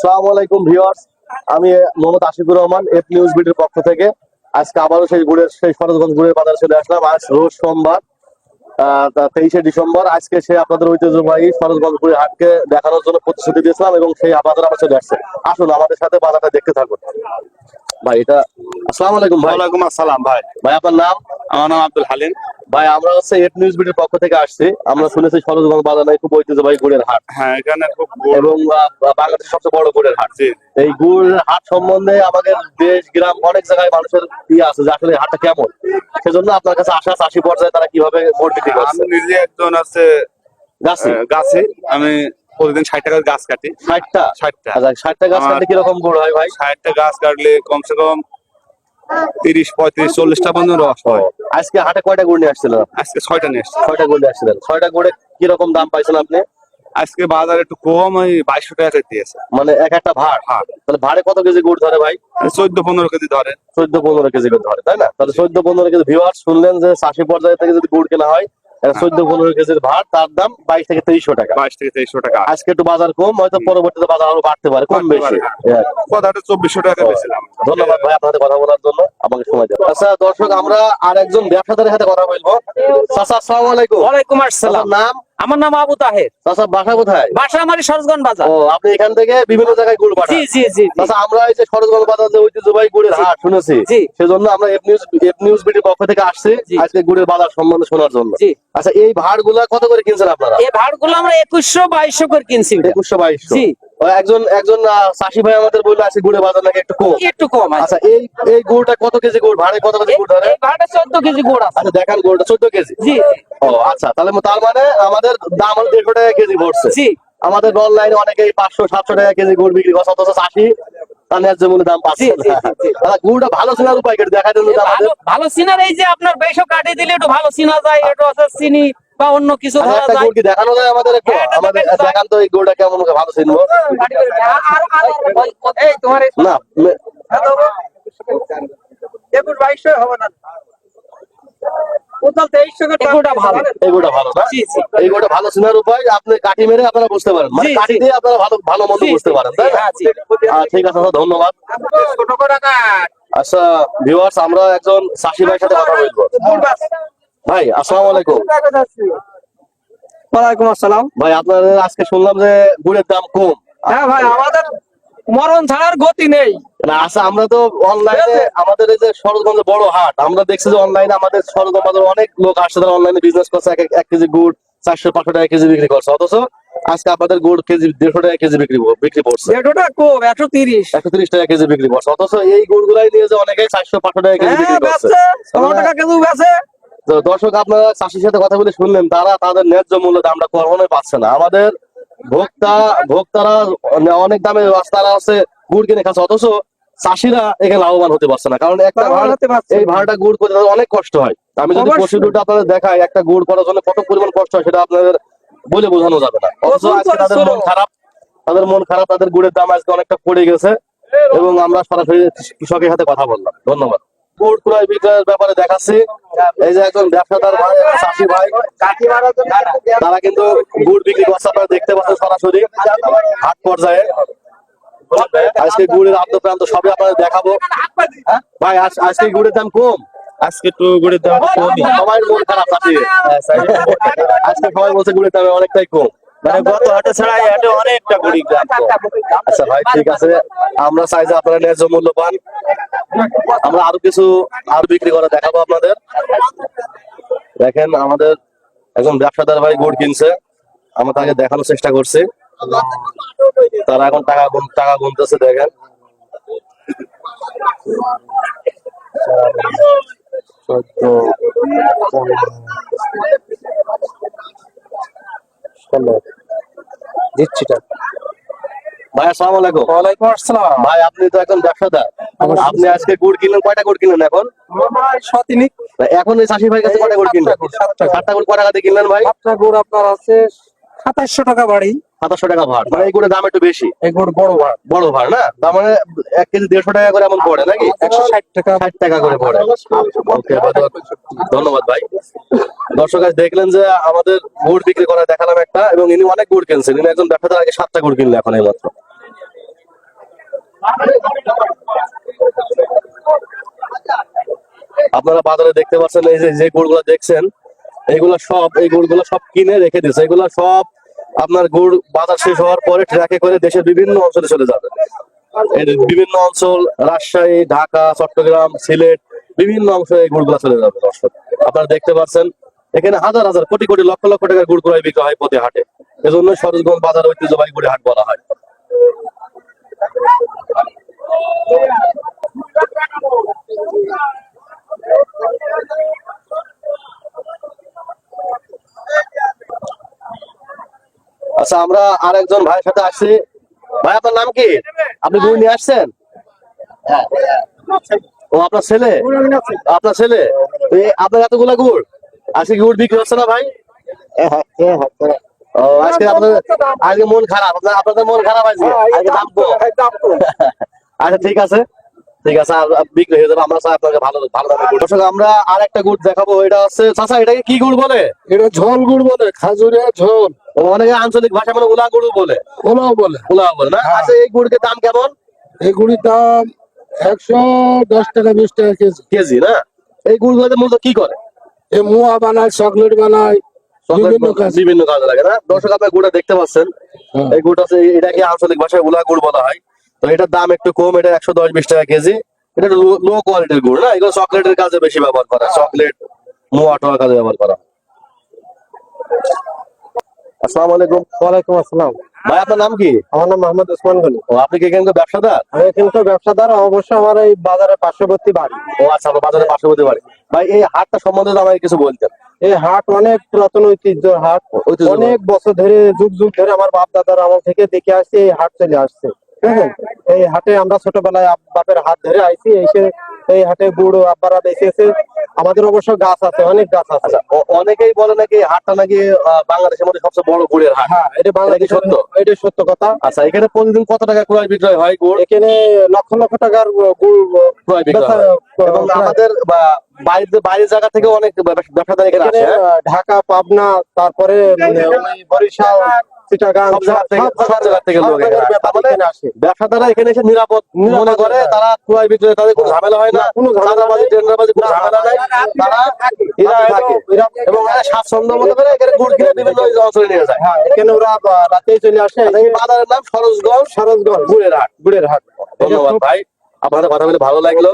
আসসালামু আলাইকুম ভিউয়ার্স। আমি মোহাম্মদ আশিকুর রহমান এফ নিউজ বিডির পক্ষ থেকে। আজকে আবারও সেই গুড়ের সেই সরোজগঞ্জ গুড়ের বাজারে চলে আসলাম। আজ রোজ সোমবার তেইশে ডিসেম্বর। আজকে সে আপনাদের ঐতিহ্যবাহী সরোজগঞ্জ গুড়ের হাটকে দেখানোর জন্য প্রতিশ্রুতি দিয়েছিলাম এবং সেই বাজার আবার চলে আসছে। আসুন আমাদের সাথে বাজারটা দেখতে থাকুন। ভাই এটা আসসালামু আলাইকুম ভাই। ওয়ালাইকুম আসসালাম ভাই। ভাই আপনার নাম? আমার নাম আব্দুল হালিম। ভাই আমরা হচ্ছে এফ নিউজ বিডির পক্ষ থেকে আসছি। আমরা শুনেছি সরোজগঞ্জ বাজার নাকি খুব ঐতিহ্যবাহী গুড়ের হাট। হ্যাঁ এখানে খুব এবং বাংলাদেশের সবচেয়ে বড় গুড়ের হাট। এই গুড় হাট সম্বন্ধে আমাদের দেশ গ্রাম অনেক জায়গায় মানুষের ইয়ে আছে যে আসলে হাটটা কেমন। সেজন্য আপনার কাছে আশা চাষি পর্যায়ে তারা কীভাবে ভোট বিক্রি করছে। আমি নিজে একজন আছে গাছে? গাছে। আমি প্রতিদিন ষাট টাকার গাছ কাটি। ষাটটা? ষাটটা। আচ্ছা ষাটটা গাছ কাটলে কীরকম গুড় হয় ভাই? ষাটটা গাছ কাটলে কমসে কম তিরিশ পঁয়ত্রিশ চল্লিশটা পর্যন্ত রস হয়। আজকে হাটে কয়টা গুড় নিয়ে আসছিলেন আজকে ছয়টা নিয়ে এসছি ছয়টা গুড় নিয়ে আসছিলেন। ছয়টা গুড়ে কীরকম দাম পাইছেন আপনি? আজকে বাজার একটু কম ওই বাইশশো টাকা দিয়েছে। মানে এক একটা ভাড়? ভাড়। তাহলে ভাড়ে কত কেজি গুড় ধরে ভাই? চোদ্দ পনেরো কেজি ধরে। চোদ্দ পনেরো কেজি করে ধরে তাই না? তাহলে চোদ্দ পনেরো কেজি ভিউয়ার শুনলেন যে চাষি পর্যায়ে থেকে যদি গুড় কেনা হয় চোদ্দ পনেরো কেজির ভাত তার দাম বাইশ থেকে তেইশশো টাকা। বাইশ থেকে তেইশশো টাকা। আজকে একটু বাজার কম হয়তো পরবর্তীতে বাজার আরও বাড়তে পারে কম বেশি। হ্যাঁ। কথাটা চব্বিশশো টাকা বেছিলাম ধন্যবাদ ভাই আপনাদের কথা বলার জন্য আমাকে সময় দেবেন আচ্ছা দর্শক আমরা আর একজন ব্যবসাদারের সাথে কথা বলব। চাচা আসসালাম আলাইকুম। ওয়ালাইকুম আসসালাম। নাম? আমার নাম আবু তাহের। আচ্ছা বাসা কোথায়? বাসা আমার সরজগঞ্জ বাজার। ও আপনি এখান থেকে বিভিন্ন জায়গায় গুড় পাঠান। জি জি জি। আচ্ছা আমরা এই যে সরজগঞ্জ বাজার যে ঐতিহ্যবাহী গুড়ের হাট শুনেছি জি। সেজন্য আমরা এফ নিউজ এফ নিউজ বিটির পক্ষ থেকে আসছি আজকে গুড়ের বাজার সম্বন্ধে শোনার জন্য। জি। আচ্ছা এই ভাড়গুলা কত করে কিনছেন আপনারা? এই ভাড়গুলো আমরা 2100 2200 করে কিনছি। 2100 2200 জি। একজন একজন চাষি ভাই আমাদের বলল গুড়ের বাজার নাকি একটু কম। একটু কম আচ্ছা এই এই গুড়টা কত কেজি গুড়? ভাড়ে কত কেজি গুড় ধরে? চোদ্দ কেজি গুড় আছে। আচ্ছা দেখান গুড়টা চোদ্দ কেজি। জি। ও আচ্ছা তাহলে তার মানে আমাদের দাম হলো দেড়শো টাকা কেজি পড়ছে জি। আমাদের অনলাইনে অনেকেই পাঁচশো সাতশো টাকা কেজি গুড় বিক্রি করছে অথচ চাষি তার ন্যায্য মূল্যে দাম পাচ্ছে। দাদা, গুড়টা ভালো ছিল উপায় কেটে দেখা দিন ভালো চিনার এই যে আপনার বেশও কাটিয়ে দিলে একটু ভালো চিনা যায় একটু আছে চিনি বা অন্য কিছু ধরা যায় কি দেখানো যায় আমাদের একটু হ্যাঁ, আমাদের দেখান তো এই গুড়টা কেমন ভালো চিনবো এই তোমার না একুশ বাইশশো হবে না মানে হ্যাঁ, ধন্যবাদ আচ্ছা ভিউয়ার্স আমরা একজন চাষি ভাইয়ের সাথে কথা বলব ভাই আসসালামু আলাইকুম। ওয়ালাইকুম আসসালাম। ভাই আপনাদের আজকে শুনলাম যে গুড়ের দাম কম। হ্যাঁ ভাই আমাদের মরণ ছাড়ার গতি নেই। আচ্ছা আমরা তো অনলাইনে আমাদের এই যে সরোজগঞ্জে বড় হাট আমরা দেখছি যে অনলাইনে আমাদের সরোজগঞ্জ অনেক লোক আসছে তারা অনলাইনে বিজনেস করছে এক কেজি গুড় চারশো পাঁচশো টাকা কেজি বিক্রি করছে। অথচ আজকে আপনাদের গুড় কেজি দেড়শো টাকা কেজি বিক্রি বিক্রি করছে এটোটা কম একশো তিরিশ। একশো তিরিশ টাকা কেজি বিক্রি করছে অথচ এই গুড় গুলাই নিয়ে যে অনেকে চারশো পাঁচশো টাকা কেজি বিক্রি হ্যাঁ করছে টাকা কেজি বেচে। তো দর্শক আপনারা চাষির সাথে কথা বলে শুনলেন তারা তাদের ন্যায্য মূল্য দামটা কখনোই পাচ্ছে না। আমাদের ভোক্তা ভোক্তারা অনেক দামে তারা আছে গুড় কিনে খাচ্ছে অথচ চাষিরা এখানে লাভবান হতে পারছে না। কারণ একটা এই ভাড়াটা গুড় করতে অনেক কষ্ট হয়। আমি যদি। প্রসিডিউরটা আপনাদের দেখাই একটা গুড় করার জন্য কত পরিমাণ কষ্ট হয় সেটা আপনাদের বলে বোঝানো যাবে না। অথচ আজকে তাদের মন খারাপ তাদের মন খারাপ তাদের গুড়ের দাম আজকে অনেকটা পড়ে গেছে এবং আমরা সরাসরি কৃষকের সাথে কথা বললাম। ধন্যবাদ। গুড় ক্রয় বিক্রয়ের ব্যাপারে দেখাচ্ছি। এই যে একজন ব্যবসাদার ভাই চাষি ভাই তারা কিন্তু গুড় বিক্রি করছে আপনারা দেখতে পাচ্ছেন সরাসরি হাট পর্যায়ে। আজকে গুড়ের আদ্যপ্রান্ত সবই আপনাদের দেখাবো। ভাই আজকে গুড়ের দাম কম? আজকে একটু গুড়ের দাম কমই। সবাই মন খারাপ চাষি। আজকে সবাই বলছে গুড়ের দাম অনেকটাই কম। মানে গত হাটে ছাড়া এই হাটে অনেকটা গুড়ির দাম আচ্ছা ভাই ঠিক আছে। আমরা চাই যে আপনারা ন্যায্য মূল্য পান। আমরা আরও কিছু আর বিক্রি করে দেখাবো আপনাদের। দেখেন আমাদের একজন ব্যবসাদার ভাই গুড় কিনছে। আমরা তাকে দেখানোর চেষ্টা করছি। তারা এখন টাকা টাকা গুনতেছে দেখেন। দিচ্ছি ভাই আসসালামু আলাইকুম। ওয়ালাইকুম আসসালাম। ভাই আপনি তো একজন ব্যবসাদার। আপনি আজকে গুড় কিনলেন কয়টা গুড় কিনলেন এখন? সতিনিক এখন এই চাষি ভাই কাছে কয়টা গুড় কিনলেন? সাতটা গুড় কয় টাকা দিয়ে কিনলেন ভাই? সাতটা গুড় আপনার আছে সাতাশশো টাকা বাড়ি। সাতাশশো টাকা ভাড়। মানে এই গুড়ের দাম একটু বেশি। এই গুড় বড় ভাড়। বড় ভাড় না? তার মানে এক কেজি দেড়শো টাকা করে এমন পড়ে নাকি? একশো ষাট টাকা। ষাট টাকা করে পড়ে। ওকে ধন্যবাদ। ভাই। দর্শক আজ দেখলেন যে আমাদের গুড় বিক্রি করা দেখালাম একটা এবং ইনি অনেক গুড় কিনছেন। ইনি একজন ব্যবসাদার আগে সাতটা গুড় কিনলেন এখন এই মাত্র আপনারা বাজারে দেখতে পাচ্ছেন, এই যে যে গুড়গুলো দেখছেন, এইগুলো সব এই গুড়গুলো সব কিনে রেখে দিয়েছে। এগুলো সব আপনার গুড় বাজার শেষ হওয়ার পরে ট্রাকে করে দেশের বিভিন্ন অঞ্চলে চলে যাবে। বিভিন্ন অঞ্চল, রাজশাহী, ঢাকা, চট্টগ্রাম, সিলেট, বিভিন্ন অংশে এই গুড়গুলো চলে যাবে, দর্শক। আপনারা দেখতে পাচ্ছেন, এখানে হাজার হাজার, কোটি কোটি লক্ষ লক্ষ টাকার গুড় ক্রয় বিক্রি হয় প্রতি হাটে। এজন্য সরোজগঞ্জ বাজার ঐতিহ্যবাহী গুড়ি হাট বলা হয়। আচ্ছা আমরা আর একজন ভাইয়ের সাথে আসছি। ভাই, আপনার নাম কি? আপনি গুড় নিয়ে আসছেন? ও, আপনার ছেলে? আপনার ছেলে? আপনার এতগুলা গুড়? আজকে গুড় বিক্রি হচ্ছে না ভাই? ও আজকে আপনাদের আজকে মন খারাপ আপনাদের মন খারাপ আজকে। আজকে দাম আচ্ছা ঠিক আছে। ঠিক আছে আর বিক্রি হয়ে যাবে আমরা আপনাকে ভালো ভালো দামে গুড়। দর্শক আমরা আর একটা গুড় দেখাবো এটা হচ্ছে চাচা এটাকে কি গুড় বলে? এটা ঝোল গুড় বলে খাজুরিয়া ঝোল। অনেকে আঞ্চলিক ভাষা মানে উলা গুড় বলে। ওলাও বলে। উলা বলে না? আচ্ছা এই গুড়ের দাম কেমন? এই গুড়ির দাম একশো দশ টাকা বিশ টাকা কেজি। কেজি না? এই গুড়গুলোতে মূলত কি করে? এ মুয়া বানায় চকলেট বানায় বিভিন্ন কাজে লাগে না? দর্শক আপনার গুড়টা দেখতে পাচ্ছেন। হ্যাঁ। এই গুড়টা আছে এটাকে আঞ্চলিক ভাষায় উলা গুড় বলা হয়। তো এটার দাম একটু কম এটা একশো দশ বিশ টাকা কেজি। এটা লো কোয়ালিটির গুড় না? এগুলো চকলেটের কাজে বেশি ব্যবহার করা। চকলেট মোয়া টোয়া কাজে ব্যবহার করা। আসসালামু আলাইকুম। ওয়ালাইকুম আসসালাম। ভাই আপনার নাম কি? আমার নাম মোহাম্মদ ওসমান গনি। ও আপনি কি এখানকার ব্যবসাদার? আমি কিন্তু ব্যবসাদার অবশ্য আমার এই বাজারের পার্শ্ববর্তী বাড়ি। ও আচ্ছা আপনার বাজারে পার্শ্ববর্তী বাড়ি। ভাই এই হাটটা সম্বন্ধে আমাকে কিছু বলতেন। এই হাট অনেক পুরাতন ঐতিহ্যের হাট। অনেক বছর ধরে যুগ যুগ ধরে আমার বাপ দাদার আমল থেকে দেখে আসছে এই হাট চলে আসছে। এই হাটে আমরা ছোটবেলায় বাপের হাত ধরে আইছি এসে এই হাটে গুড় আব্বারা বেঁচেছে আমাদের অবশ্য গাছ আছে অনেক গাছ আছে। আচ্ছা অনেকেই বলে নাকি হাটটা নাকি বাংলাদেশের মধ্যে সবচেয়ে বড় গুড়ের হাট। হ্যাঁ এটা বাংলাদেশ সত্য? এটা সত্য কথা। আচ্ছা এখানে প্রতিদিন কত টাকা ক্রয় বিক্রয় হয় গুড়? এখানে লক্ষ লক্ষ টাকার গুড় ক্রয় বিক্রয়। এবং আমাদের বা, বাইরে জায়গা থেকে অনেক ব্যবসাদার এখানে আসে হ্যাঁ? ঢাকা পাবনা তারপরে বরিশাল চিটাগাং সব জায়গা থেকে সব- সব জায়গা থেকে লোক এখানে আসে। ব্যাপারী তার এখানে আসে। ব্যবসাদাররা এখানে এসে নিরাপদ নিরাপদ মনে করে। তারা ক্রয় বিক্রয় তাদের কোনো ঝামেলা হয় না। না, কোনো ঝামেলা টেন্ডারবাজি কোনো ঝামেলা নাই। তারা এরা এরা থাকে এবং এরা স্বাচ্ছন্দ্য মতো করে এখানে গুড় কিনে বিভিন্ন অঞ্চলে নিয়ে যায়। হ্যাঁ এখানে ওরা রাতেই চলে আসে। বাজারের নাম সরোজগঞ্জ সরোজগঞ্জ গুড়ের হাট গুড়ের হাট ধন্যবাদ ভাই। আপনাদের কথা বলে ভালো লাগল।